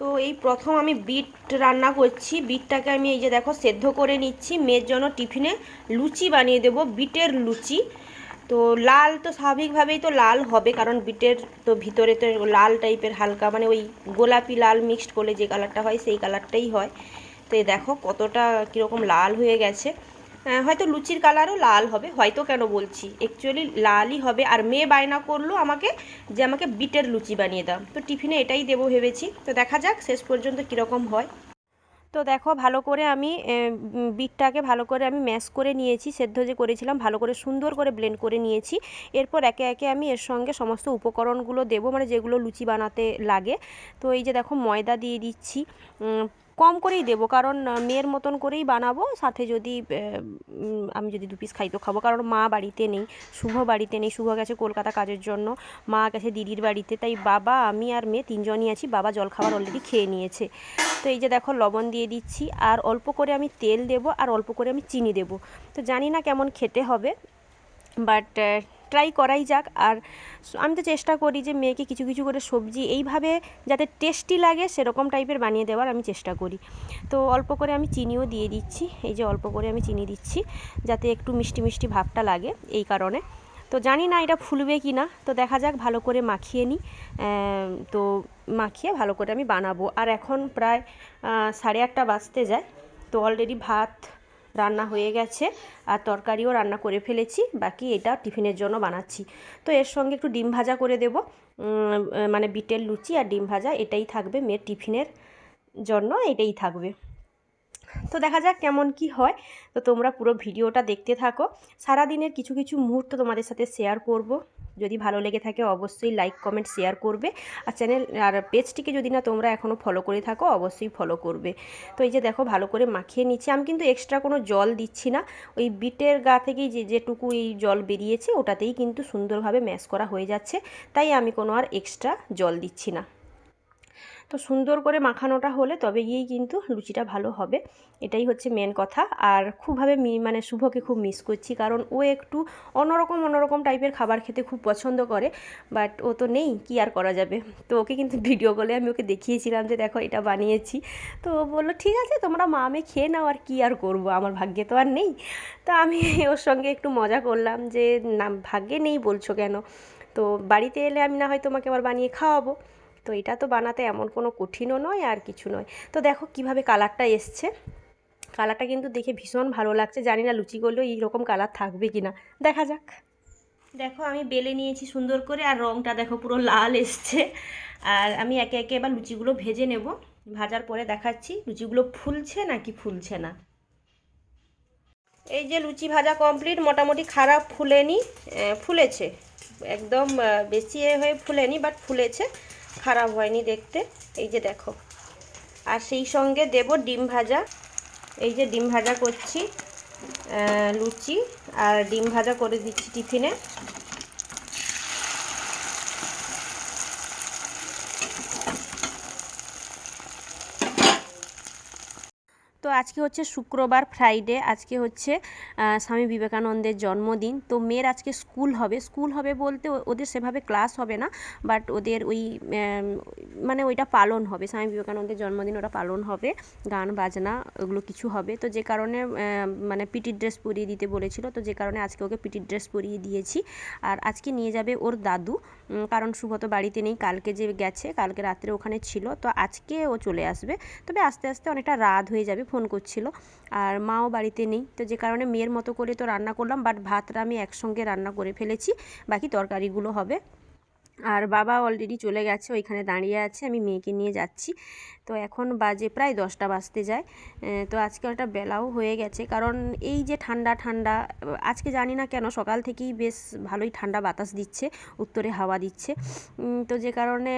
তো এই প্রথম আমি বিট রান্না করছি। বিটটাকে আমি এই যে দেখো সেদ্ধ করে নিচ্ছি। মেয়ের জন্য টিফিনে লুচি বানিয়ে দেব, বিটের লুচি। তো লাল তো স্বাভাবিকভাবেই তো লাল হবে, কারণ বিটের তো ভিতরে তো লাল টাইপের হালকা মানে ওই গোলাপি লাল মিক্সড করলে যে কালারটা হয়, সেই কালারটাই হয়। তো এই দেখো কতটা কীরকম লাল হয়ে গেছে। হয়তো লুচির কালারও লাল হবে, হয়তো কেন বলছি। অ্যাকচুয়ালি লালই হবে। আর মেয়ে বায়না করল আমাকে যে আমাকে বিটের লুচি বানিয়ে দাও। তো টিফিনে এটাই দেবো ভেবেছি। তো দেখা যাক শেষ পর্যন্ত কীরকম হয়। তো দেখো, ভালো করে আমি বিটটাকে ভালো করে আমি ম্যাশ করে নিয়েছি, সেদ্ধ যে করেছিলাম, ভালো করে সুন্দর করে ব্লেন্ড করে নিয়েছি। এরপর একে একে আমি এর সঙ্গে সমস্ত উপকরণগুলো দেবো মানে যেগুলো লুচি বানাতে লাগে। তো এই যে দেখো, ময়দা দিয়ে দিচ্ছি। কম করেই দেবো, কারণ মেয়ের মতন করেই বানাবো। সাথে যদি আমি যদি দু পিস খাই তো খাব, কারণ মা বাড়িতে নেই, শুভ বাড়িতে নেই, শুভ গেছে কলকাতা কাজের জন্য, মা গেছে দিদির বাড়িতে, তাই বাবা, আমি আর মেয়ে তিনজনই আছি, বাবা জলখাবার অলরেডি খেয়ে নিয়েছে। তো এই যে দেখো, লবণ দিয়ে দিচ্ছি, আর অল্প করে আমি তেল দেব, আর অল্প করে আমি চিনি দেব। তো জানি না কেমন খেতে হবে বাট ট্রাই করাই যাক। আর আমি তো চেষ্টা করি যে মেয়েকে কিছু কিছু করে সবজি এইভাবে যাতে টেস্টি লাগে সেরকম টাইপের বানিয়ে দেওয়ার আমি চেষ্টা করি। তো অল্প করে আমি চিনিও দিয়ে দিচ্ছি। এই যে অল্প করে আমি চিনি দিচ্ছি যাতে একটু মিষ্টি মিষ্টি ভাবটা লাগে এই কারণে। তো জানি না এটা ফুলবে কি না। তো দেখা যাক, ভালো করে মাখিয়ে নিই তো মাখিয়ে ভালো করে আমি বানাবো। আর এখন প্রায় সাড়ে আটটা বাজতে যায়। তো অলরেডি ভাত রান্না হয়ে গেছে আর তরকারিও রান্না করে ফেলেছি, বাকি এটা টিফিনের জন্য বানাচ্ছি। তো এর সঙ্গে একটু ডিম ভাজা করে দেব মানে বিটের লুচি আর ডিম ভাজা, এটাই থাকবে মেয়ের টিফিনের জন্য, এটাই থাকবে। তো দেখা যাক কেমন কি হয়, তো তোমরা পুরো ভিডিওটা দেখতে থাকো। সারাদিনের কিছু কিছু মুহূর্ত তোমাদের সাথে শেয়ার করব। যদি ভালো লেগে থাকে অবশ্যই লাইক কমেন্ট শেয়ার করবে। আর চ্যানেল আর পেজটিকে যদি না তোমরা এখনও ফলো করে থাকো, অবশ্যই ফলো করবে। তো এই যে দেখো, ভালো করে মাখিয়ে নিচ্ছে। আমি কিন্তু এক্সট্রা কোনো জল দিচ্ছি না। ওই বিটের গা থেকেই যে, যেটুকু এই জল বেরিয়েছে, ওটাতেই কিন্তু সুন্দরভাবে ম্যাশ করা হয়ে যাচ্ছে। তাই আমি কোনো আর এক্সট্রা জল দিচ্ছি না। তো সুন্দর করে মাখানোটা হলে তবে গিয়েই কিন্তু লুচিটা ভালো হবে। এটাই হচ্ছে মেন কথা। আর খুবভাবে মি- মানে শুভকে খুব মিস করছি কারণ ও একটু অন্যরকম অন্যরকম টাইপের খাবার খেতে খুব পছন্দ করে। বাট ও তো নেই, কি আর করা যাবে? তো ওকে কিন্তু ভিডিও কলে আমি ওকে দেখিয়েছিলাম যে দেখো এটা বানিয়েছি। তো ও বলল, ঠিক আছে, তোমরা মা আমি খেয়ে নাও, আর কি আর করব? আমার ভাগ্যে তো আর নেই। তো আমি ওর সঙ্গে একটু মজা করলাম যে, না, ভাগ্যে নেই বলছো কেন? তো বাড়িতে এলে আমি না হয় তোমাকে আবার বানিয়ে খাওয়াবো। তো এটা তো বানাতে এমন কোনো কঠিনও নয় আর কিছু নয়। তো দেখো কীভাবে কালারটা এসছে। কালারটা কিন্তু দেখে ভীষণ ভালো লাগছে। জানি না লুচি করলেও এইরকম কালার থাকবে কি না। দেখা যাক। দেখো আমি বেলে নিয়েছি সুন্দর করে আর রঙটা দেখো পুরো লাল এসছে। আর আমি একে একে এবার লুচিগুলো ভেজে নেব। ভাজার পরে দেখাচ্ছি লুচিগুলো ফুলছে নাকি ফুলছে না। এই যে লুচি ভাজা কমপ্লিট মোটামুটি খারাপ ফুলেনি। ফুলেছে। একদম বেশি হয়ে ফুলেনি বাট ফুলেছে। খারাপ হয়নি দেখতে। এই যে দেখো। আর সেই সঙ্গে দেব ডিম ভাজা। এই যে ডিম ভাজা করছি লুচি, আর ডিম ভাজা করে দিচ্ছি টিফিনে। আজকে হচ্ছে শুক্রবার ফ্রাইডে আজকে হচ্ছে স্বামী বিবেকানন্দের জন্মদিন। তো মেয়ের আজকে স্কুল হবে। স্কুল হবে বলতে ওদের সেভাবে ক্লাস হবে না বাট ওদের ওই মানে ওইটা পালন হবে। স্বামী বিবেকানন্দের জন্মদিন ওটা পালন হবে, গান, বাজনা, ওগুলো কিছু হবে। তো যে কারণে মানে পিটি ড্রেস পরিয়ে দিতে বলেছিল, তো যে কারণে আজকে ওকে পিটি ড্রেস পরিয়ে দিয়েছি। আর আজকে নিয়ে যাবে ওর দাদু কারণ শুভ তো বাড়িতে নেই, কালকে যে গেছে, কালকে রাত্রে ওখানে ছিল। তো আজকে ও চলে আসবে। তবে আস্তে আস্তে অনেকটা রাত হয়ে যাবে, ফোন করছিল। আর মাও বাড়িতে নেই। তো যে কারণে মেয়ের মতো করে তো রান্না করলাম বাট ভাতটা আমি একসঙ্গে রান্না করে ফেলেছি। বাকি তরকারিগুলো হবে। আর বাবা অলরেডি চলে গেছে, ওইখানে দাঁড়িয়ে আছে, আমি মেয়েকে নিয়ে যাচ্ছি। তো এখন বাজে প্রায় দশটা বাজতে যায়। তো আজকে একটা বেলাও হয়ে গেছে। কারণ এই যে ঠান্ডা ঠান্ডা, আজকে জানি না কেন, সকাল থেকেই বেশ ভালোই ঠান্ডা বাতাস দিচ্ছে, উত্তরে হাওয়া দিচ্ছে। তো যে কারণে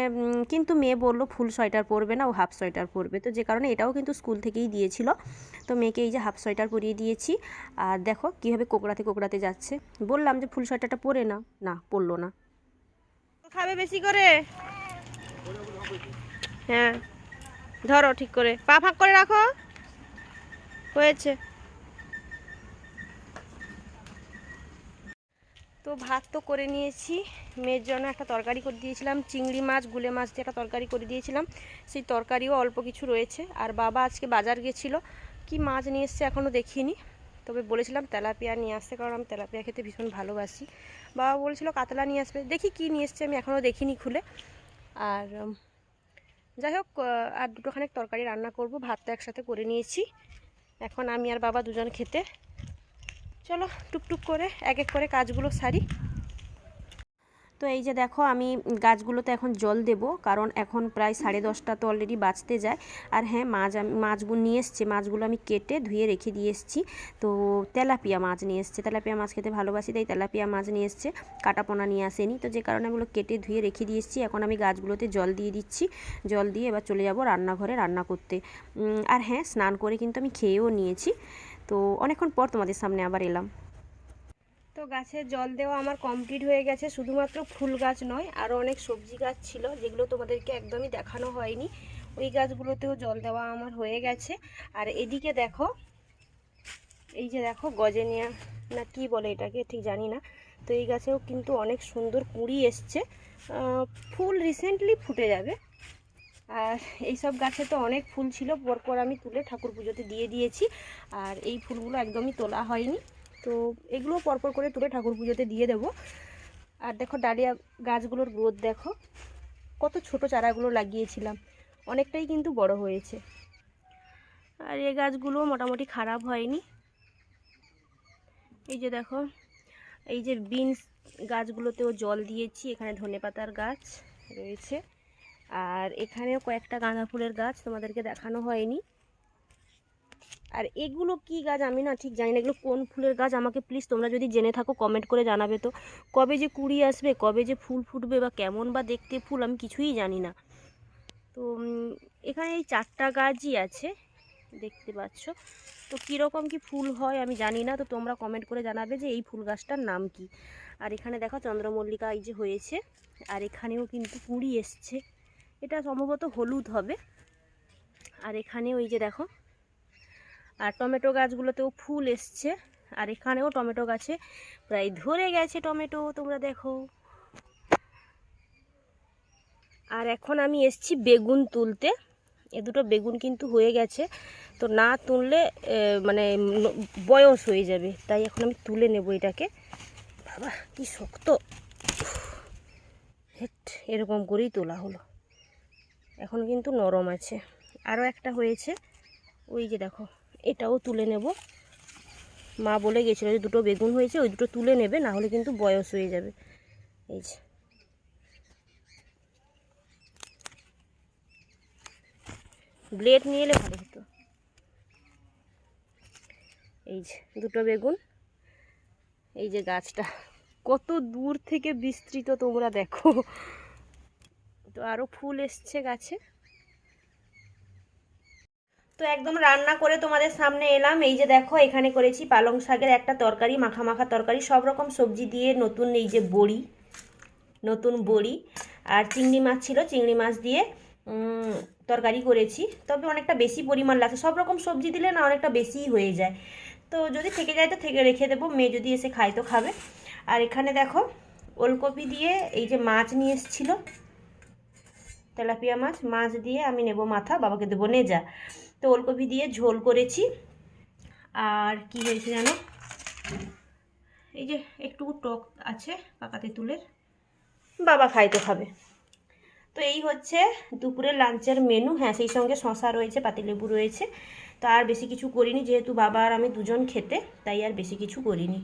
কিন্তু মেয়ে বলল ফুল সোয়েটার পরবে না, ও হাফ সোয়েটার পরবে। তো যে কারণে এটাও কিন্তু স্কুল থেকেই দিয়েছিল। তো মেয়েকে এই যে হাফ সোয়েটার পরিয়ে দিয়েছি। আর দেখো কীভাবে কোকড়াতে কোকড়াতে যাচ্ছে। বললাম যে ফুল সোয়েটারটা পরে না না, পরলো না। খাবে বেশি করে? হ্যাঁ। ধরো ঠিক করে। পা ফাঁক করে রাখো। হয়েছে। তো ভাত তো করে নিয়েছি। মেয়ের জন্য একটা তরকারি করে দিয়েছিলাম। চিংড়ি মাছ, গুলে মাছ দিয়ে একটা তরকারি করে দিয়েছিলাম। সেই তরকারিও অল্প কিছু রয়েছে। আর বাবা আজকে বাজার গেছিল। কি মাছ নিয়ে এসছে এখনও দেখিনি। তবে বলেছিলাম তেলাপিয়া নিয়ে আসতে কারণ আমি তেলাপিয়া খেতে ভীষণ ভালোবাসি। বাবা বলেছিল কাতলা নিয়ে আসবে। দেখি কি নিয়ে এসছে, আমি এখনও দেখিনি খুলে। আর যাই হোক আর দুটোখানেক তরকারি রান্না করব, ভাতটা একসাথে করে নিয়েছি। এখন আমি আর বাবা দুজন খেতে। চলো টুকটুক করে এক এক করে কাজগুলো সারি। তো এই যে দেখো, আমি গাছগুলোতে এখন জল দেব, কারণ এখন প্রায় সাড়ে দশটা তো অলরেডি বাঁচতে যায়। আর হ্যাঁ মাছ আমি, মাছগুলো নিয়ে এসছে, মাছগুলো আমি কেটে ধুয়ে রেখে দিয়ে এসেছি। তো তেলাপিয়া মাছ নিয়ে এসছে, তেলাপিয়া মাছ খেতে ভালোবাসি, তাই তেলাপিয়া মাছ নিয়ে এসছে, কাটাপোনা নিয়ে আসেনি। তো যে কারণে ওগুলো কেটে ধুয়ে রেখে দিয়ে এসেছি, এখন আমি গাছগুলোতে জল দিয়ে দিচ্ছি। জল দিয়ে এবার চলে যাব রান্নাঘরে রান্না করতে। আর হ্যাঁ স্নান করে কিন্তু আমি খেয়েও নিয়েছি। তো অনেকক্ষণ পর তোমাদের সামনে আবার এলাম। তো গাছে জল দেওয়া আমার কমপ্লিট হয়ে গেছে, শুধুমাত্র ফুল গাছ নয় আরও অনেক সবজি গাছ ছিল, যেগুলো তোমাদেরকে একদমই দেখানো হয়নি। ওই গাছগুলোতেও জল দেওয়া আমার হয়ে গেছে। আর এদিকে দেখো, এই যে দেখো গজেনিয়া, না কি বলে এটাকে, ঠিক জানি না। তো এই গাছেও কিন্তু অনেক সুন্দর কুঁড়ি এসছে। ফুল রিসেন্টলি ফুটে যাবে। আর এইসব গাছে তো অনেক ফুল ছিল, পরপর আমি তুলে ঠাকুর পুজোতে দিয়ে দিয়েছি। আর এই ফুলগুলো একদমই তোলা হয়নি। তো এগুলো পরপর করে তুলে ঠাকুর পুজোতে দিয়ে দেবো। আর দেখো ডালিয়া গাছগুলোর গ্রোথ দেখো, কত ছোট চারাগুলো লাগিয়েছিলাম, অনেকটাই কিন্তু বড় হয়েছে। আর এই গাছগুলো মোটামুটি খারাপ হয়নি। এই যে দেখো, এই যে বিনস গাছগুলোতেও জল দিয়েছি, এখানে ধনেপাতার গাছ রয়েছে। আর এখানেও কয়েকটা গাঁদা ফুলের গাছ তোমাদেরকে দেখানো হয়নি। আর এগুলো কি গাছ আমি না ঠিক জানি না। এগুলো কোন ফুলের গাছ? আমাকে প্লিজ তোমরা যদি জেনে থাকো কমেন্ট করে জানাবে তো। কবে যে কুড়ি আসবে, কবে যে ফুল ফুটবে বা কেমন বা দেখতে ফুল, আমি কিছুই জানি না। তো এখানে এই চারটা গাছই আছে, দেখতে পাচ্ছ। তো কীরকম কি ফুল হয় আমি জানি না, তো তোমরা কমেন্ট করে জানাবে যে এই ফুল গাছটার নাম কি। আর এখানে দেখো চন্দ্রমল্লিকা এই যে হয়েছে, আর এখানেও কিন্তু কুড়ি এসছে। এটা সম্ভবত হলুদ হবে। আর এখানে ওই যে দেখো আর টমেটো গাছগুলোতেও ফুল এসছে, আর এখানেও টমেটো গাছে প্রায় ধরে গেছে টমেটো, তোমরা দেখো। আর এখন আমি এসছি বেগুন তুলতে। এ দুটো বেগুন কিন্তু হয়ে গেছে, তো না তুললে মানে বয়স হয়ে যাবে, তাই এখন আমি তুলে নেব এটাকে। বাবা, কি শক্ত। হেট, এরকম করেই তোলা হলো। এখন কিন্তু নরম আছে। আরও একটা হয়েছে, ওই যে দেখো। এটাও তুলে নেব। মা বলে গেছিল যে দুটো বেগুন হয়েছে, ওই দুটো তুলে নেবে, না হলে কিন্তু বয়স হয়ে যাবে। এই যে। ব্লেড নিয়ে এলে ভালো হতো। এই যে, দুটো বেগুন। এই যে গাছটা। কত দূর থেকে বিস্তৃত তোমরা দেখো। তো আরও ফুল এসছে গাছে। তো একদম রান্না করে তোমাদের সামনে এলাম। এই যে দেখো, এখানে করেছি পালং শাকের একটা তরকারি, মাখা মাখা তরকারি, সব রকম সবজি দিয়ে নতুন এই যে বড়ি, নতুন বড়ি আর চিংড়ি মাছ ছিল, চিংড়ি মাছ দিয়ে তরকারি করেছি। তবে অনেকটা বেশি পরিমাণ লাগছে। সব রকম সবজি দিলে না অনেকটা বেশিই হয়ে যায়। তো যদি থেকে যায় তো থেকে রেখে দেবো, মেয়ে যদি এসে খায় তো খাবে। আর এখানে দেখো, ওলকপি দিয়ে এই যে মাছ নিয়ে এসেছিল, তেলাপিয়া মাছ মাছ দিয়ে আমি নেব মাথা, বাবাকে দেবো নেজা। তো ওলকপি দিয়ে ঝোল করেছি। আর কি হয়েছে জানো? এই যে একটু টক আছে পাকাতে তেঁতুলের। বাবা খাই তো খাবে। তো এই হচ্ছে দুপুরের লাঞ্চের মেনু হ্যাঁ সেই সঙ্গে শশা রয়েছে, পাতিলেবু রয়েছে। তো আর বেশি কিছু করিনি, যেহেতু বাবা আর আমি দুজন খেতে, তাই আর বেশি কিছু করিনি।